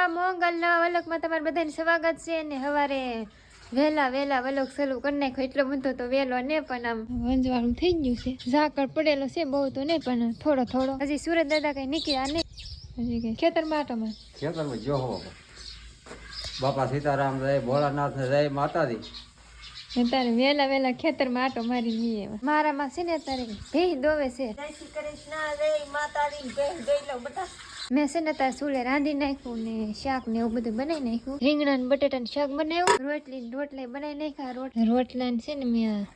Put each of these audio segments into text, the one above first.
માં મોંગલ નવા વલકમાં તમારું બધાને સ્વાગત છે ને હવારે વહેલા વહેલા વલક સલુ કરી નાખ્યો. એટલો બધો તો વહેલો ને પણ આમ વંજવાળું થઈ ગયું છે. ઝાકળ પડેલો છે બહુ તો નહીં પણ થોડો થોડો. હજી સુરત દાદા કઈ નીકળ્યા નહીં. હજી કઈ. ખેતરમાં આટોમાં ખેતરમાં જો હો બાપા સીતારામ જય ભોળાનાથ જય માતાજી. અત્યારે વહેલા ખેતર ખેતરમાં આટો મારી જઈએ મારામાં છે ને અત્યારે ભેહ દોવે છે. મેં છે ને સુલે રાંધી નાખ્યું ને શાક ને એવું બધું બનાવી નાખ્યું. રીંગણા ને શાક બનાવ્યું. રોટલી રોટલા બનાવી નાખ્યા. રોટ રોટલા છે ને મેં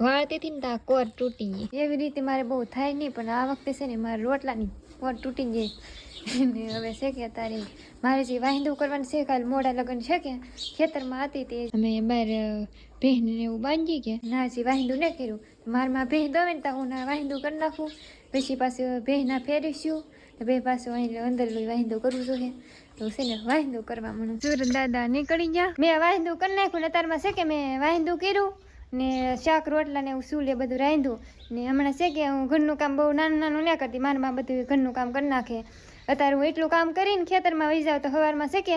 વાળતી ને તો કોર તૂટી ગઈ. એવી રીતે મારે બહુ થાય નહીં, પણ આ વખતે છે ને મારા રોટલાની કોર તૂટી ગઈ. ને હવે છે કે તારે મારે જે વાહિંદુ કરવાનું છે, કાલ મોડા લગ્ન છે કે ખેતરમાં હતી તે અમે બહાર ભેહને એવું બાંધી કે ના, હજી વાહિંદુ ન કર્યું. મારમાં ભેહ દોવે ને તો હું ના વાહિંદુ કરી નાખું. પછી પાછું ભેહ ના ફેરીશું. બે પાછું અહીં અંદર વાંધો કરવું જોઈએ. તો વાહિંદુ કરવા મને દાદા નીકળી ગયા. મેં વાહિંદુ કરી નાખ્યું ને તારમાં છે મેં વાહિંદુ કર્યું ને શાક, રોટલા ને એવું સૂલે બધું રાંધ્યું. ને હમણાં છે કે હું ઘરનું કામ બહુ નાનું નાનું ના કરતી મારા માં બધું ઘરનું કામ કરી નાખે. અત્યારે હું એટલું કામ કરીને ખેતરમાં વહી જાઉં તો સવારમાં છે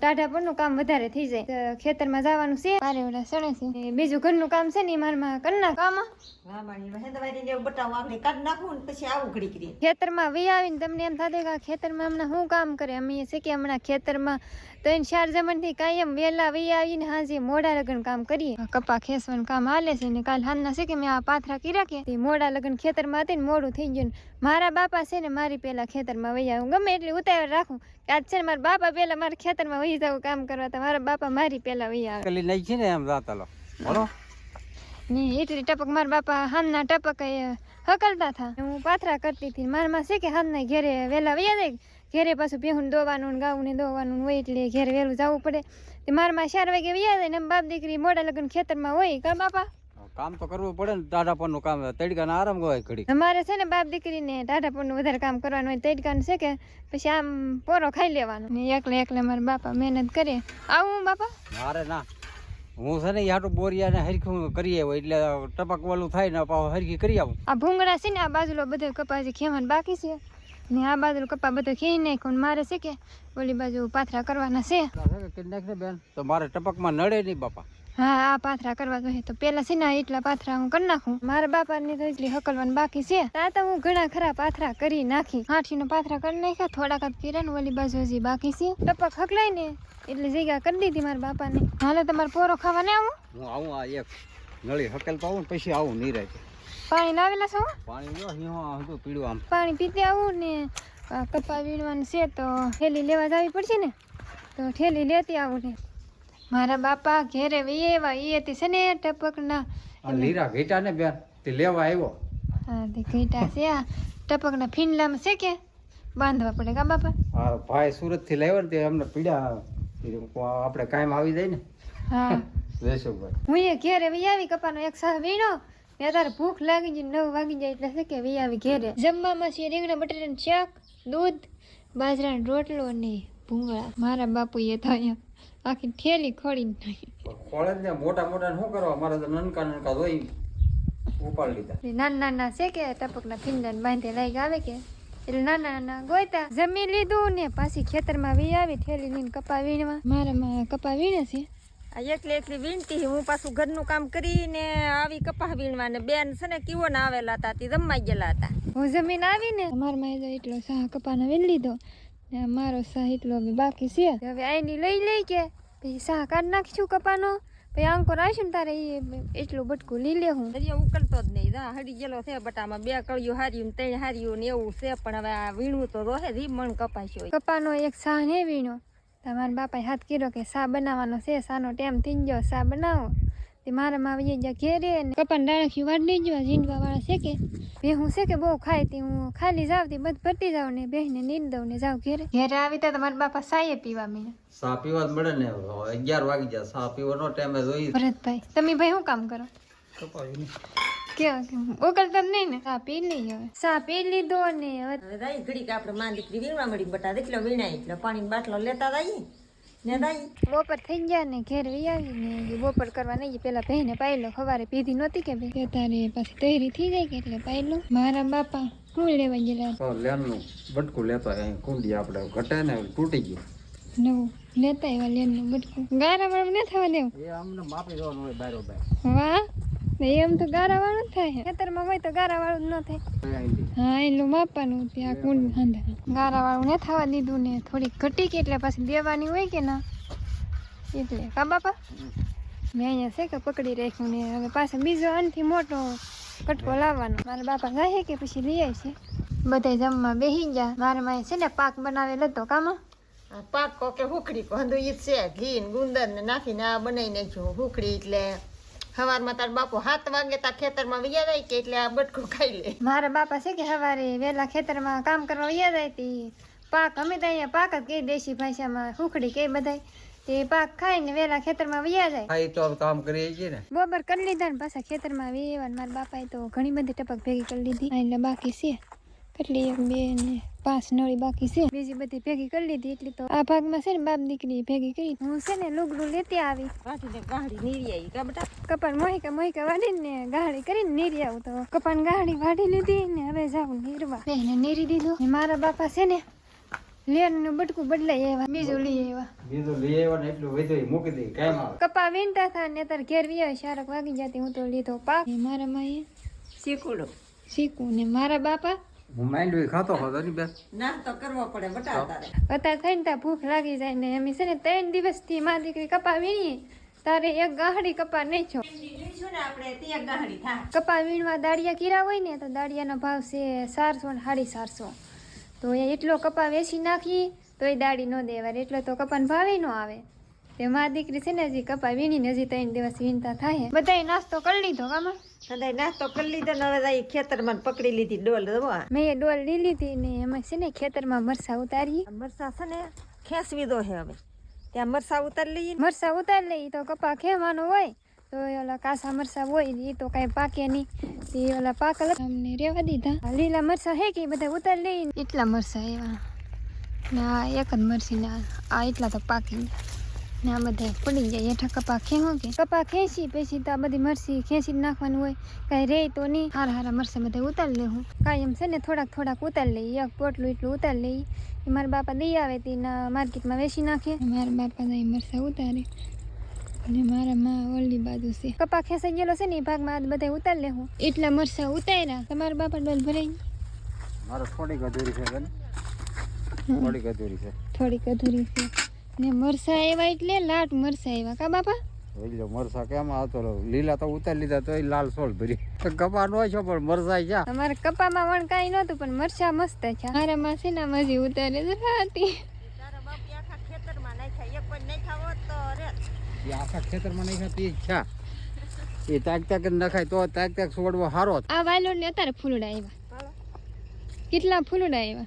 ટાઢા પરનું કામ વધારે થઈ જાય. તો ખેતરમાં જવાનું છે. મારે ઓલા સણે છે? ને બીજું ઘરનું કામ છે ને મારમાં મારામાં કરી નાખ. કામ ખેતરમાં વી આવીને તમને એમ થતું કે ખેતરમાં હમણાં શું કામ કરે? અમે છે કે હમણાં ખેતરમાં ત્રણ ચાર જમણથી કાયમ વહેલા વી આવીને હાજે મોડા લગન કામ કરીએ. આ કપા ખેસવાનું કામ હાલે છે ને કાલ હાલના છે કે મેં આ પાથરા કર્યા કે? તે મોડા લગન ખેતરમાં હતી ને મોડું થઈ ગયું ને મારા બાપા છે ને મારી પેલા ખેતરમાં વહી આવું. ગમે એટલી ઉતાવળ રાખું કે આજ છે ને મારા બાપા પેલા મારા ખેતરમાં વહી જવું કામ કરવા તો મારા બાપા મારી પેલા વહી આવે. કલી નહીં છે ને એમ જાતા લો બોલો. ને એટલી ટપક મારા બાપા હામના ટપક એ હકલતા હતા હું પાથરા કરતી હતી મારા માં છે કે હામના ઘેરે વહેલા વયા જાય ઘેરે પાછું ભેહું દોવાનું ને ગાવું ને દોવાનું હોય એટલે ઘેરે વહેલું જવું પડે. તે મારા માં ચાર વાગે વ્યા જાય ને બાપ દીકરી મોડા લગ્ન ખેતરમાં હોય કા બાપા? કામ તો કરવું પડે ને ટાઢા પરનું કામ તડકાને આરામ હોય ઘડી અમારે છે ને બાપ દીકરીને ટાઢાપણનું વધારે કામ કરવાનું હોય તડકાનું છે કે પછી આમ પોરો ખાઈ લેવાનો. ને એકલે એકલે મારા બાપા મહેનત કરે. આવું બાપા? મારે ના. હું છે ને યાટું બોરિયા ને હરખું કરીએ આવ્યો એટલે ટપક વાલું થાય ને પાછું હરખી કરી આવું. આ ભૂંગળા છે ને આ બાજુલો બધે કપાસી ખેવાનું બાકી છે. ને આ બાજુ કપા બધો ખેઈ નાખ્યો ને મારે છે કે ઓલી બાજુ પાથરા કરવાના છે. કરી બેન. તો મારે ટપકમાં નડે નહીં બાપા. હા આ પાથરા કરવા જોઈએ. તો પેલા છે ને એટલા પાથરા હું કરી નાખું. મારા બાપાની તો એટલી હકલવાની બાકી છે. આ તો હું ઘણા ખરા પાથરા કરી નાખી. હાથીનો પાથરા કરી નાખ્યા થોડાક જ કર્યા ને ઓલી બાજુ હજી બાકી છે. ટપક હકલાય ને એટલે જગ્યા કરી દીધી મારા બાપાને. હાલે તમારે પોરો ખાવા ને આવું? હું આવું આ એક નળી હકેલ પાવું પછી આવું નિરાય. પાણી લાવેલા છો? પાણી જો અહીં તો પીળું આમ. પાણી પીતે આવું ને કપા વીણવાનું છે તો થેલી લેવા જવી પડશે ને? તો થેલી લેતી આવું ને. મારા બાપા ઘેરે એવા એ હતી છે ને ટપકના. લીરા ઘેટા ને બેન તે લેવા આવ્યો. હા તે ઘેટા છે ટપકના ફીંડલામાં છે કે? બાંધવા પડે કા બાપા? હા ભાઈ સુરતથી લાવ્યો ને તે અમને પીડા આપણે કાયમ આવી જાય ને. હા. જયસુખભાઈ હું એ ઘેરે આવી કપાનો એક સાહ વીણો ને તારે ભૂખ લાગી જાય નવ વાગી જાય એટલે છે કે વી આવી ઘેરે? જમવામાં છે રીંગણા બટાટાનું શાક દૂધ બાજરાનો રોટલો ને ભૂંગળા. મારા બાપુએ તો અહીંયા આખી થેલી ખોડી નાખી. ખોળે ને મોટા મોટા શું કરવા? મારા તો નનકા નનકા ધોઈ ઉપાડી લીધા. નાના નાના છે કે ટપકના ફીંડાને બાંધે લઈ આવે કે? એટલે નાના નાના ગોયતા. જમી લીધું ને પાછી ખેતરમાં વી આવી થેલી લઈને કપા વીણવા મારામાં કપા વીણે છે. એકલી એકલી વીણતી હું. પાછું ઘરનું કામ કરીને આવી કપાહ વીણવા ને બેન છે ને કીવો ને આવેલા હતા તે જમવા ગયેલા હતા. હું જમીન આવીને મારામાં માં એટલો સાહ કપાનો વીણ લીધો ને મારો સાહ એટલો બાકી છે. હવે આઈની લઈ લઈ કે પછી સાહ કાઢ નાખીશું કપાનો પછી આંકો ને તારે એ એટલું બટકું લઈ લે હું. દરિયો ઉકલતો જ નહીં. દા હડી ગયેલો છે બટામાં. બે કળિયું હાર્યું ત્રણ હાર્યું ને એવું છે પણ હવે આ વીણવું તો રોહે રી મણ કપાય કપાનો એક સાહ ને વીણો તમારા બાપાએ હાથ કર્યો કે સા બનાવવાનો છે સાનો ટાઈમ થઈ ગયો સા બનાવો. તે મારા માં આવી ગયા ઘેરે ને કપાને ડાળખી વાળ જવા જીંડવા વાળા છે કે? બે હું છે કે બહુ ખાય તે હું ખાલી જાવ તે બધ ભરતી જાવ ને બેહીને નીંદ દઉં ને જાવ ઘેરે. ઘેરે આવી તો તમારા બાપા સાયે પીવા મેં સા પીવા જ મળે ને અગિયાર વાગી જાય સા પીવાનો ટાઈમ જોઈ ભરતભાઈ તમે ભાઈ શું કામ કરો? કેવા ઓગળતા નહીં ને. સા પી લઈ હવે. સા પી લીધો ને હવે. હવે દાઈ ઘડીક આપણે માં દીકરી વીણવા મળી બટા એટલો વીણાય એટલે પાણી બાટલો લેતા દાઈ. બપોર થઈ ગયા ને ઘેર વી આવી ને બપોર કરવા નહીં પેલા બહેને પાયલો સવારે પીધી નહોતી કે ભાઈ? તારે પાછી તૈયારી થઈ જાય કે એટલે પાયલો? મારા બાપા હું લેવા ગયેલા? લેનનું બટકું લેતો અહીં કુંડી આપણે ઘટે ને તૂટી ગયું. નવું. લેતા આવ્યા લેનનું બટકું. ગારા વાળું ન થવા દેવું? એ અમને માપી જવાનું હોય બારો વાહ. એમ તો ગારા વાળું થાય. ખેતરમાં હોય તો ગારા વાળું થાય. હા એટલું માપવાનું ત્યાં કુંડ હાંધા ગારા વાળું ને થવા દીધું ને થોડીક ઘટી કે એટલે પાછી દેવાની હોય કે ના? એટલે. કા બાપા? મેં અહીંયા છે કે પકડી રાખ્યું ને હવે પાછો બીજો આનથી મોટો કટકો લાવવાનો. મારા બાપા જાય કે પછી લઈ આવશે બધા જમવા બેસી ગયા. મારા માય છે ને પાક બનાવેલો હતો. કામાં? પાક પાકો કે હુકડી કોંદુ ઈ છે. ઘી ગુંદર ને નાખીને આ બનાવી નાખ્યું. હુકડી એટલે સવારમાં તાર બાપુ સાત વાગે તાર ખેતરમાં વૈયા જાય કે એટલે આ બટકું ખાઈ લે. મારા બાપા છે કે સવારે વહેલા ખેતરમાં કામ કરવા વયા જાય તે. પાક અમે તો અહીંયા પાક જ કહી દેશી ભાષામાં સુખડી કે બધાય. તે પાક ખાઈને વહેલા ખેતરમાં વયા જાય. હા એ તો કામ કરીએ છીએ ને. બરોબર કરી લીધા ને પાછા ખેતરમાં વેવા મારા બાપાએ તો ઘણી બધી ટપક ભેગી કરી લીધી. એટલે બાકી છે. કેટલી એક બે ને પાંચ નળી બાકી છે. બીજી બધી ભેગી કરી લીધી એટલી તો આ ભાગમાં છે ને બાપ દીકરી ભેગી કરી. હું છે ને લુગડું લેતી આવી. કાઢીને ગાડી નીરી આવી કપાન મોહિકા મોહિકા વાળીને ગાળી કરીને નીરી આવું તો. કપાન ગાળી વાઢી લીધી ને હવે જાઉં નીરવા. એને નીરી દીધું. ને મારા બાપા છે ને લેરનું બટકું બદલાઈ આવ્યા બીજું લઈ આવ્યા. બીજું લઈ આવ્યા ને એટલું વધુ મૂકી દઈ કાયમ કપા વીણતા થા ને તાર ઘેર વી આવે શારક વાગી જતી હું તો લીધો પાક. મારા માએ શીખુડો શીખું ને મારા બાપા હું માંડવી ખાતો હતો ને બેન ના તો કરવો પડે બટા તારે અત્યારે થઈને ત્યાં ભૂખ લાગી જાય ને અમે છે ને ત્રણ દિવસથી મા દીકરી કપા વીણી તારે એક ગાહડી કપા નહીં છો કપા વીણવા દાળિયા કીરા હોય ને તો દાળિયાનો ભાવ છે ચારસો ને સાડી ચારસો. તો એ એટલો કપા વેચી નાખી તો એ દાળી ન દેવાય. એટલો તો કપાનો ભાવે ન આવે. તે મા દીકરી છે ને હજી કપા વીણીને હજી ત્રણ દિવસ વીણતા થાય. બધા નાસ્તો કરી લીધો કામાં કદાચ નાસ્તો કરી લીધો ને હવે જાય ખેતરમાં પકડી લીધી ડોલ મેં ડોલ લઈ લીધી ને એમાં છે ને ખેતરમાં મરસા ઉતારી. મરસા છે ને ખેંચવી દો છે હવે. ત્યાં મરસા ઉતારી લઈએ મરસા ઉતારી લઈ તો કપા ખેવાનો હોય તો ઓલા કાસા મરસા હોય એ તો કાંઈ પાકે નહીં. તે ઓલા પાકલ અમને રેવા દીધા. લીલા મરસા હે કે બધા ઉતારી લઈ એટલા મરસા એવા. ના એક જ મરસી ના આ- આ એટલા તો પાકી ગયા ને આ બધા પડી જાય હેઠા કપા ખેવો કે? કપા ખેંચી પછી તો આ બધી મરસી ખેંચી નાખવાનું હોય. કાંઈ રે તો નહીં. હારા હારા મરસા બધા ઉતારી લેવું કાંઈ એમ છે ને થોડાક થોડાક ઉતારી લઈએ એક પોટલું એટલું ઉતારી લઈએ એ મારા બાપા દઈ આવે તે માર્કેટમાં વેચી નાખે. મારા બાપા દઈ મરસા ઉતારે. અને મારા માં ઓલી બાજુ છે. કપા ખેંચાઈ ગયેલો છે ને એ ભાગમાં આ બધા ઉતારી લેવું એટલા મરસા ઉતાર્યા. તમારા બાપા ડોલ ભરાઈ મારો થોડીક અધૂરી છે થોડીક અધૂરી છે. થોડીક અધૂરી છે. ને મરસા એવા એટલે લાટ મરસા એવા કા બાપા? એટલે લો મરસા કેમ આવતો લીલા તો ઉતારી લીધા તો લાલ સોળ ભરી. કપા નો છો પણ મરસા છે અમારે કપામાં વણ કાંઈ નહોતું પણ મરસા મસ્ત છે મારા માસી ના ને મજી ઉતારે જ હતી આખા ખેતરમાં નાખ્યા એક પણ નાખ્યા હોત તો રે. એ નહીં ખાતી ઈચ્છા એ તાક તાક નખાય તો તાક તાક છોડવો સારો આ વાયલોડ ને અત્યારે ફૂલડા આવ્યા. કેટલા ફૂલડા આવ્યા?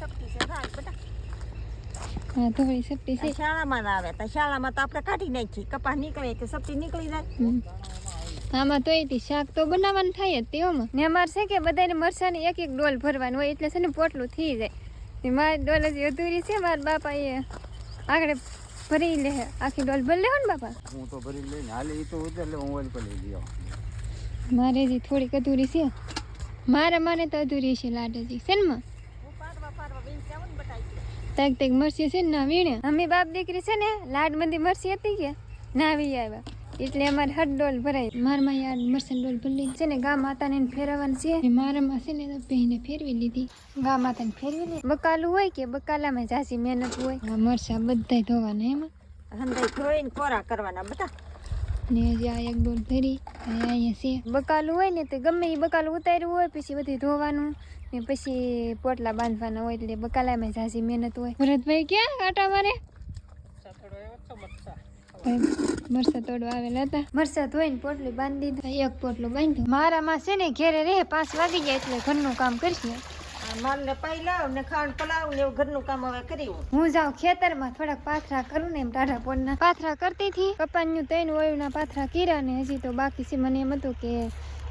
શક્તિ છે. હા થોડી સપટી છે. આ શાળામાં આવે તો શાળામાં તો આપણે કાઢી નાખી કપાસ નીકળે કે સપટી નીકળી જાય. આમાં તો એથી શાક તો બનાવવાનું થાય જ તેઓમાં ને અમારે છે કે બધાને મરસાની એક એક ડોલ ભરવાનું હોય એટલે છે ને પોટલું થઈ જાય. મારી ડોલ હજી અધૂરી છે મારા બાપા એ આગળ ભરી લે આખી ડોલ ભરી લેવો ને બાપા? હું તો ભરી લઈને હાલે એ તો ઉતર હું ઓલી પર લઈ લઈ મારે હજી થોડીક અધૂરી છે. મારા મને તો અધૂરી છે લાડ હજી છે ને માં હું પાડવા પાડવા બેન જાઉં ને તાક તાક મરસી છે ને ના વીણે. અમે બાપ દીકરી છે ને લાડ બંધી મરસી હતી કે? નાવી આવ્યા. એટલે અમારે હર ડોલ ભરાય મારમાં યાર મરસન ડોલ ભરી છે ને ગા માતાને એને ફેરવવાનું છે. ને મારામાં છે ને તો પહેને ફેરવી લીધી. ગા માતાને ફેરવી લીધી. બકાલું હોય કે બકાલામાં જાસી મહેનત હોય? આ મરસા બધા ધોવાના એમાં. હંદાઈ ધોઈને કોરા કરવાના બધા ને હજી આ એક ડોલ ભરી અને અહીંયા છે. બકાલું હોય ને તો ગમે એ બકાલું ઉતાર્યું હોય પછી બધું ધોવાનું. ને પછી પોટલા બાંધવાના હોય એટલે બકાલામાં ઝાઝી મહેનત હોય. ભરતભાઈ ક્યાં આટા મારે? મરસા તોડવા આવેલા હતા. મરસા ધોઈને પોટલી બાંધી દીધું. એક પોટલું બાંધ્યું. મારામાં છે ને ઘેરે રહે પાંચ વાગી જાય એટલે ઘરનું કામ કરશે આ માલને પાઈ લાવ ને ખાંડ પલાવ ને એવું ઘરનું કામ હવે કરી હું જાઉં ખેતરમાં થોડાક પાથરા કરું ને એમ ટાઢા પોડના પાથરા કરતી હતી. કપાનનું ત્રણ વયુના પાથરા કર્યા ને હજી તો બાકી છે. મને એમ હતું કે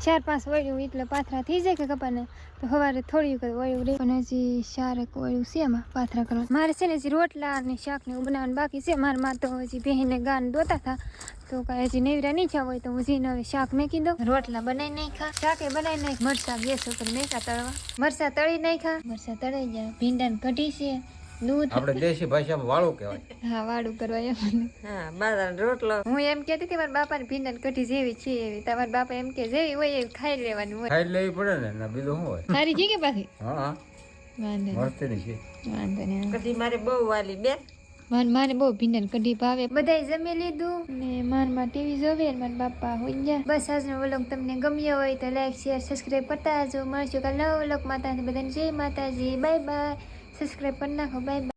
ચાર પાંચ વળ્યું એટલે પાથરા થઈ જાય કે કપાને? તો સવારે થોડીક વળ્યું રહે પણ હજી શારક વળ્યું છે એમાં, પાથરા કરવા મારે છે ને હજી રોટલા અને શાક ને એવું બનાવવાનું બાકી છે. મારા માં તો હજી બહેને ગાન દોતા હતા. તો કાંઈ હજી નેવરા નહીં થયા હોય તો હું જીને હવે શાક મેકી દઉં. રોટલા બનાવી નાખ્યા. શાકે બનાવી નાખ મરસા ગેસ ઉપર મેકા તળવા. મરસા તળી નાખ્યા. મરસા તળી ગયા. ભીંડા કઢી છે. દૂધ આપણે દેશી ભાષામાં વાળું કહેવાય. હા વાળું કરવા એમ. હા બાજરાનો રોટલો. હું એમ કહેતી હતી મારા બાપાની ભીંડા કઢી જેવી છે એવી. તમારા બાપા એમ કે જેવી હોય એવી ખાઈ લેવાની હોય. ખાઈ લેવી પડે ને ના બીજું શું હોય? સારી છે કે પાછી હા હા વાંધો નહીં. છે. વાંધો નહીં કઢી મારે બહુ વાલી બે. મારે મારે બહુ ભીંડન કઢી ભાવે. બધાય જમી લીધું. ને મારમાં ટીવી જોવે મારા બાપા હોઈ ગયા બસ આજનો વ્લોગ તમને ગમ્યો હોય તો લાઈક શેર સબસ્ક્રાઈબ કરતા જો મળશું કાલ નવો વ્લોગ માતાજી બધાને જય માતાજી. Bye bye. સબસ્ક્રાઈબ કરી નાખો. બાય